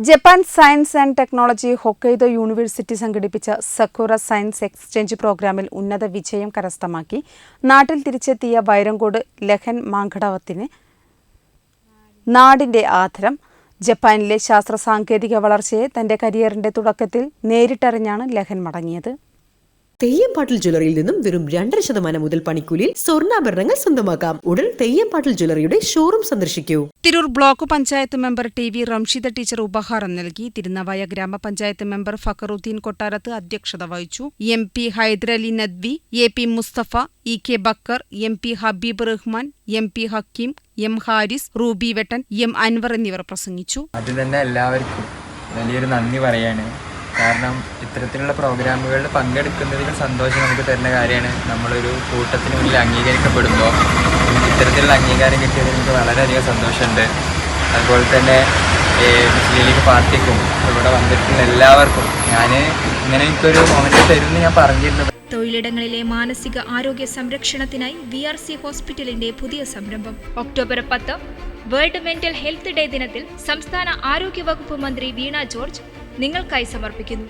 Japan science and technology Hokkaido university സംഘടിപ്പിച്ച Sakura science exchange പ്രോഗ്രാമിൽ ഉന്നത വിജയം കരസ്ഥമാക്കി നാട്ടിൽ തിരിച്ചെത്തിയ വൈരങ്കോട് ലഹൻ മാങ്കടവത്തിന് നാടിന്റെ ആദരം ജപ്പാനിലെ ശാസ്ത്ര സാങ്കേതിക വളർച്ചയെ തന്റെ കരിയറിന്റെ തുടക്കത്തിൽ നേരിട്ടറിഞ്ഞാണ് ലഹൻ മടങ്ങിയത്. തെയ്യംപാട്ടിൽ ജ്വല്ലറിയിൽ നിന്നും വെറും രണ്ടര ശതമാനം മുതൽ പണിക്കൂലിയിൽ സ്വർണാഭരണങ്ങൾ സ്വന്തമാക്കാം. ഉടൻ തെയ്യംപാട്ടിൽ ജ്വല്ലറിയുടെ ഷോറൂം സന്ദർശിക്കൂ. Tirur block panchayat member T V Ramshida teacher ഉപഹാരം നൽകി. തിരുനവായ ഗ്രാമപഞ്ചായത്ത് മെമ്പർ ഫക്കറുദ്ദീൻ കൊട്ടാരത്ത് അധ്യക്ഷത വഹിച്ചു. M P Haidarali Nadvi A P Musthafa E K Bakkar M P Habeeb Rahman M P Hakeem M Haris Ruby Vettan M Anwar എന്നിവർ പ്രസംഗിച്ചു. ആദ്യം തന്നെ എല്ലാവർക്കും വലിയൊരു നന്ദി പറയാണ്. കാരണം ഇത്തരത്തിലുള്ള പ്രോഗ്രാമുകളിൽ പങ്കെടുക്കുന്നതിൽ സന്തോഷം നമുക്ക് തരുന്ന കാര്യമാണ്. നമ്മളൊരു കൂട്ടത്തിന് മുന്നിൽ അംഗീകരിക്കപ്പെടുമ്പോൾ ഇത്തരത്തിലുള്ള അംഗീകാരം കിട്ടിയതിൽ എനിക്ക് വളരെയധികം സന്തോഷമുണ്ട്. അതുപോലെ തന്നെ മുസ്ലിം ലീഗ് പാർട്ടിക്കും ഇവിടെ വന്നിട്ടുള്ള എല്ലാവർക്കും ഞാൻ ഇങ്ങനെ എനിക്കൊരു മോമെന്റ് തരുമെന്ന് ഞാൻ പറഞ്ഞിരുന്നു തൊഴിലിടങ്ങളിലെ മാനസിക ആരോഗ്യ സംരക്ഷണത്തിനായി വി ആർ സി ഹോസ്പിറ്റലിന്റെ പുതിയ സംരംഭം. ഒക്ടോബർ പത്ത് വേൾഡ് മെന്റൽ ഹെൽത്ത് ഡേ ദിനത്തിൽ സംസ്ഥാന ആരോഗ്യ വകുപ്പ് മന്ത്രി വീണ ജോർജ് നിങ്ങൾക്കായി സമർപ്പിക്കുന്നു.